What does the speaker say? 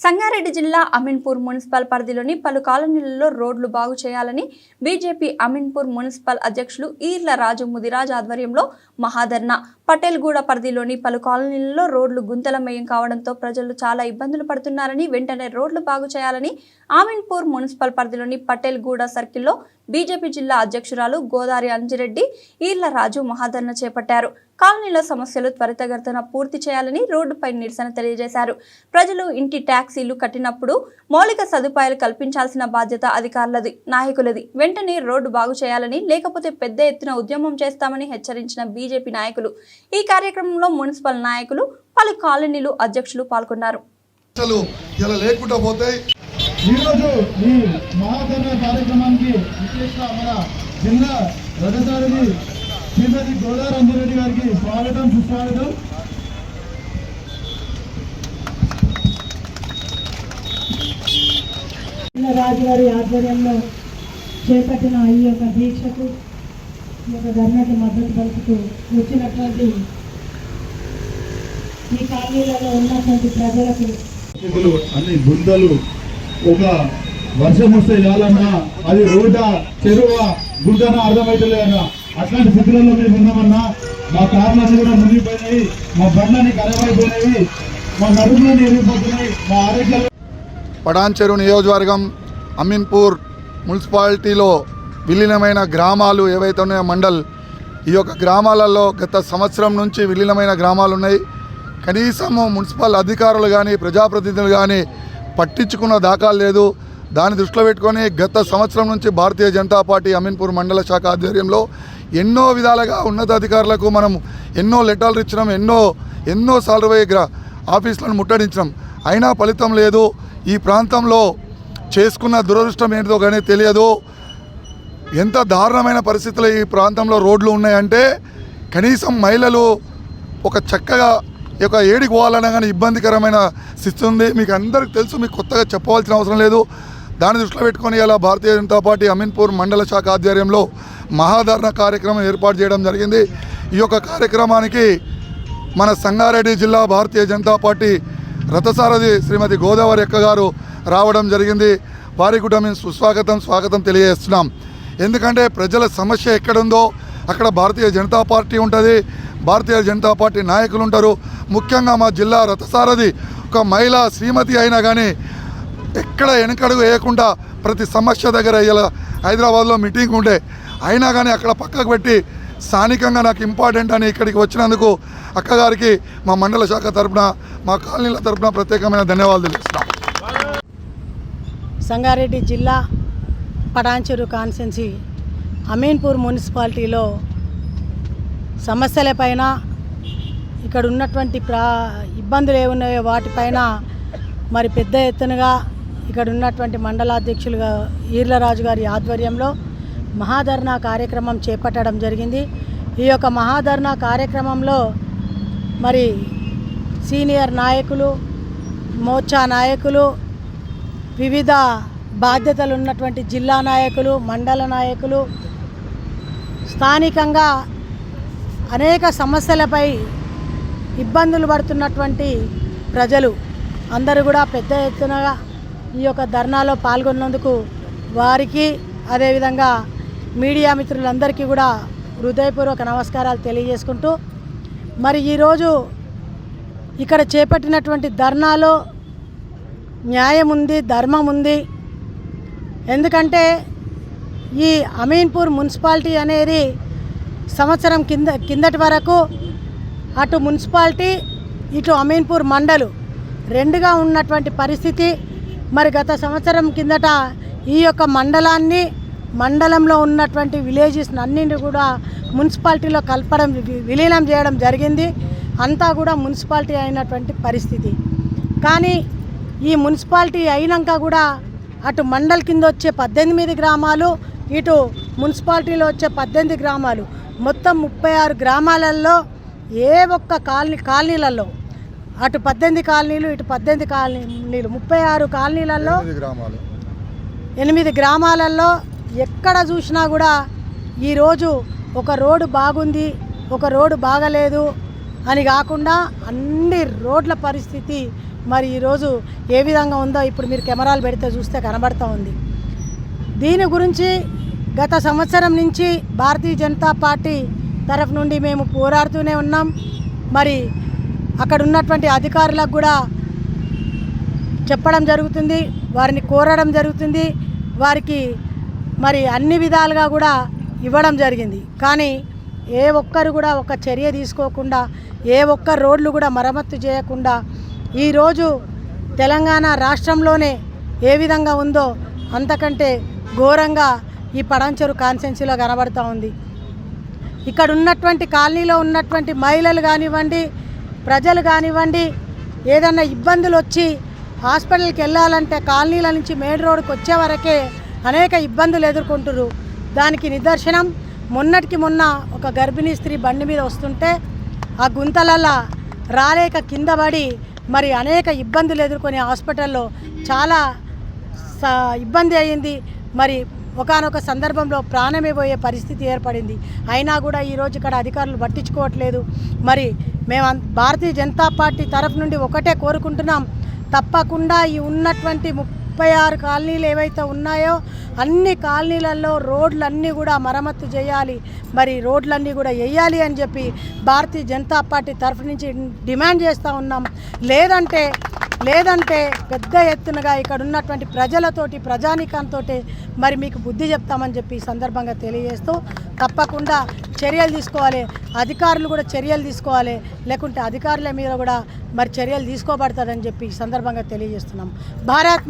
సంగారెడ్డి జిల్లా అమీన్పూర్ మున్సిపల్ పరిధిలోని పలు కాలనీలలో రోడ్లు బాగు చేయాలని బీజేపీ అమీన్పూర్ మున్సిపల్ అధ్యక్షులు ఈర్ల రాజు ముదిరాజ్ ఆధ్వర్యంలో మహాధర్ణ పటేల్గూడ పరిధిలోని పలు కాలనీలలో రోడ్లు గుంతలమయం కావడంతో ప్రజలు చాలా ఇబ్బందులు పడుతున్నారని వెంటనే రోడ్లు బాగు చేయాలని ఆమీన్పూర్ మున్సిపల్ పరిధిలోని పటేల్గూడ సర్కిల్లో బీజేపీ జిల్లా అధ్యక్షురాలు గోదావరి అంజిరెడ్డి ఈర్ల రాజు మహాధర్ణ చేపట్టారు. కాలనీలో సమస్యలు త్వరితగతిన పూర్తి చేయాలని రోడ్డుపై నిరసన తెలియజేశారు. ప్రజలు ఇంటి ట్యాక్సీలు కట్టినప్పుడు మౌలిక సదుపాయాలు కల్పించాల్సిన బాధ్యత అధికారులది నాయకులది. వెంటనే రోడ్డు బాగు చేయాలని లేకపోతే పెద్ద ఎత్తున ఉద్యమం చేస్తామని హెచ్చరించిన బీజేపీ నాయకులు. ఈ కార్యక్రమంలో మున్సిపల్ నాయకులు పలు కాలనీలు అధ్యక్షులు పాల్గొన్నారు. లేకుండా పోతాయి ఈరోజు ఈ కార్యక్రమానికి మన జిల్లా రథసారథి శ్రీమతి గోదావరి అంజిరెడ్డి గారికి స్వాగతం సుస్వాగతం. రాజు గారి ఆధ్వర్యంలో చేపట్టిన ఈ యొక్క దీక్షకు ఈ యొక్క ధర్నాకి మద్దతు పలుకుతూ వచ్చినటువంటి ఈ కాలనీలలో ఉన్నటువంటి ప్రజలకు అన్ని గుంతలు ఒక వర్షం వస్తే చాలన్నా అది రోడ్డా చెరువా గుంటనా అర్థమైతలేదన్నా. అట్లాంటి స్థితిలో మేము ఉన్నామన్నా మా కార్లన్నీ కూడా మునిగిపోయినాయి మా బండ్లన్నీ ఖరాబ్ అయిపోయినాయి మా నడుములన్నీ ఎరిగిపోతున్నాయి మా ఆరోగ్యాలు పడాన్చెరు నియోజకవర్గం అమీన్పూర్ మున్సిపాలిటీలో విలీనమైన గ్రామాలు ఏవైతే ఉన్నాయో మండల్ ఈ యొక్క గ్రామాలలో గత సంవత్సరం నుంచి విలీనమైన గ్రామాలు ఉన్నాయి. కనీసము మున్సిపల్ అధికారులు కానీ ప్రజాప్రతినిధులు కానీ పట్టించుకున్న దాఖలు లేదు. దాన్ని దృష్టిలో పెట్టుకొని గత సంవత్సరం నుంచి భారతీయ జనతా పార్టీ అమీన్పూర్ మండల శాఖ ఆధ్వర్యంలో ఎన్నో విధాలుగా ఉన్నతాధికారులకు మనం ఎన్నో లెటర్లు ఇచ్చినాం ఎన్నో ఎన్నో సార్లు ఆఫీసులను ముట్టడించినాం. అయినా ఫలితం లేదు. ఈ ప్రాంతంలో చేసుకున్న దురదృష్టం ఏంటిదో కానీ తెలియదు. ఎంత దారుణమైన పరిస్థితులు ఈ ప్రాంతంలో రోడ్లు ఉన్నాయంటే కనీసం మహిళలు ఒక చక్కగా ఈ యొక్క ఏడికి పోవాలన్నా కానీ ఇబ్బందికరమైన స్థితి ఉంది. మీకు అందరికి తెలుసు మీకు కొత్తగా చెప్పవలసిన అవసరం లేదు. దాన్ని దృష్టిలో పెట్టుకొని ఇలా భారతీయ జనతా పార్టీ అమీన్పూర్ మండల శాఖ ఆధ్వర్యంలో మహాధరణ కార్యక్రమం ఏర్పాటు చేయడం జరిగింది. ఈ యొక్క కార్యక్రమానికి మన సంగారెడ్డి జిల్లా భారతీయ జనతా పార్టీ రథసారథి శ్రీమతి గోదావరి అక్క గారు రావడం జరిగింది. వారికి కూడా మేము సుస్వాగతం స్వాగతం తెలియజేస్తున్నాం. ఎందుకంటే ప్రజల సమస్య ఎక్కడుందో అక్కడ భారతీయ జనతా పార్టీ ఉంటుంది. భారతీయ జనతా పార్టీ నాయకులు ఉంటారు. ముఖ్యంగా మా జిల్లా రథసారథి ఒక మహిళా శ్రీమతి అయినా కానీ ఎక్కడ వెనకడుగు వేయకుండా ప్రతి సమస్య దగ్గర ఇలా హైదరాబాద్లో మీటింగ్ ఉండే. అయినా కానీ అక్కడ పక్కకు పెట్టి స్థానికంగా నాకు ఇంపార్టెంట్ అని ఇక్కడికి వచ్చినందుకు అక్కగారికి మా మండల శాఖ తరఫున మా కాలనీల తరపున ప్రత్యేకమైన ధన్యవాదాలు తెలుస్తున్నాం. సంగారెడ్డి జిల్లా పటాన్చెరు కాన్సెన్సీ అమీన్పూర్ మున్సిపాలిటీలో సమస్యలపైన ఇక్కడ ఉన్నటువంటి ప్రా ఇబ్బందులు ఏమున్నాయో వాటిపైన మరి పెద్ద ఎత్తునగా ఇక్కడ ఉన్నటువంటి మండలాధ్యక్షులుగా ఈర్లరాజు గారి ఆధ్వర్యంలో మహాధర్నా కార్యక్రమం చేపట్టడం జరిగింది. ఈ యొక్క మహాధర్నా కార్యక్రమంలో మరి సీనియర్ నాయకులు మోర్చా నాయకులు వివిధ బాధ్యతలు ఉన్నటువంటి జిల్లా నాయకులు మండల నాయకులు స్థానికంగా అనేక సమస్యలపై ఇబ్బందులు పడుతున్నటువంటి ప్రజలు అందరూ కూడా పెద్ద ఎత్తున ఈ యొక్క ధర్నాలో పాల్గొన్నందుకు వారికి అదేవిధంగా మీడియా మిత్రులందరికీ కూడా హృదయపూర్వక నమస్కారాలు తెలియజేసుకుంటూ మరి ఈరోజు ఇక్కడ చేపట్టినటువంటి ధర్నాలో న్యాయం ఉంది ధర్మం ఉంది. ఎందుకంటే ఈ అమీన్పూర్ మున్సిపాలిటీ అనేది సంవత్సరం కింద కిందటి వరకు అటు మున్సిపాలిటీ ఇటు అమీన్పూర్ మండలు రెండుగా ఉన్నటువంటి పరిస్థితి. మరి గత సంవత్సరం కిందట ఈ యొక్క మండలాన్ని మండలంలో ఉన్నటువంటి విలేజెస్ అన్నింటి కూడా మున్సిపాలిటీలో కలపడం విలీనం చేయడం జరిగింది. అంతా కూడా మున్సిపాలిటీ అయినటువంటి పరిస్థితి. కానీ ఈ మున్సిపాలిటీ అయినాక కూడా అటు మండల్ కింద వచ్చే పద్దెనిమిది గ్రామాలు ఇటు మున్సిపాలిటీలో వచ్చే పద్దెనిమిది గ్రామాలు. మొత్తం ముప్పై ఆరు గ్రామాలలో ఏ ఒక్క కాలనీ కాలనీలలో అటు పద్దెనిమిది కాలనీలు ఇటు పద్దెనిమిది కాలనీలు. ముప్పై ఆరు కాలనీలలో ఎనిమిది గ్రామాలు. ఎనిమిది గ్రామాలలో ఎక్కడ చూసినా కూడా ఈరోజు ఒక రోడ్డు బాగుంది ఒక రోడ్డు బాగలేదు అని కాకుండా అన్ని రోడ్ల పరిస్థితి మరి ఈరోజు ఏ విధంగా ఉందో ఇప్పుడు మీరు కెమెరాలు పెడితే చూస్తే కనబడుతూ ఉంది. దీని గురించి గత సంవత్సరం నుంచి భారతీయ జనతా పార్టీ తరఫు నుండి మేము పోరాడుతూనే ఉన్నాం. మరి అక్కడ ఉన్నటువంటి అధికారులకు కూడా చెప్పడం జరుగుతుంది వారిని కోరడం జరుగుతుంది వారికి మరి అన్ని విధాలుగా కూడా ఇవ్వడం జరిగింది. కానీ ఏ ఒక్కరు కూడా ఒక చర్య తీసుకోకుండా ఏ ఒక్క రోడ్లు కూడా మరమ్మత్తు చేయకుండా ఈరోజు తెలంగాణ రాష్ట్రంలోనే ఏ విధంగా ఉందో అంతకంటే ఘోరంగా ఈ పడంచెరు కాన్సెన్సీలో కనబడుతూ ఉంది. ఇక్కడ ఉన్నటువంటి కాలనీలో ఉన్నటువంటి మహిళలు కానివ్వండి ప్రజలు కానివ్వండి ఏదన్నా ఇబ్బందులు వచ్చి హాస్పిటల్కి వెళ్ళాలంటే కాలనీల నుంచి మెయిన్ రోడ్కి వచ్చే వరకే అనేక ఇబ్బందులు ఎదుర్కొంటురు దానికి నిదర్శనం మొన్నటికి మొన్న ఒక గర్భిణీ స్త్రీ బండి మీద వస్తుంటే ఆ గుంతలల్ల రాలేక కింద పడి మరి అనేక ఇబ్బందులు ఎదుర్కొని హాస్పిటల్లో చాలా స- ఇబ్బంది అయ్యింది మరి ఒకానొక సందర్భంలో ప్రాణమే పోయే పరిస్థితి ఏర్పడింది. అయినా కూడా ఈరోజు ఇక్కడ అధికారులు పట్టించుకోవట్లేదు. మరి మేము భారతీయ జనతా పార్టీ తరఫు నుండి ఒకటే కోరుకుంటున్నాం. తప్పకుండా ఈ ఉన్నటువంటి ముప్పై ఆరు కాలనీలు ఏవైతే ఉన్నాయో అన్ని కాలనీలలో రోడ్లన్నీ కూడా మరమ్మతు చేయాలి. మరి రోడ్లన్నీ కూడా వేయాలి అని చెప్పి భారతీయ జనతా పార్టీ తరఫు నుంచి డిమాండ్ చేస్తూ ఉన్నాం. లేదంటే లేదంటే పెద్ద ఎత్తునగా ఇక్కడ ఉన్నటువంటి ప్రజలతోటి ప్రజానికంతో మరి మీకు బుద్ధి చెప్తామని చెప్పి ఈ సందర్భంగా తెలియజేస్తూ తప్పకుండా చర్యలు తీసుకోవాలి. అధికారులు కూడా చర్యలు తీసుకోవాలి. లేకుంటే అధికారుల మీద కూడా మరి చర్యలు తీసుకోబడతారని చెప్పి ఈ సందర్భంగా తెలియజేస్తున్నాం. భారత్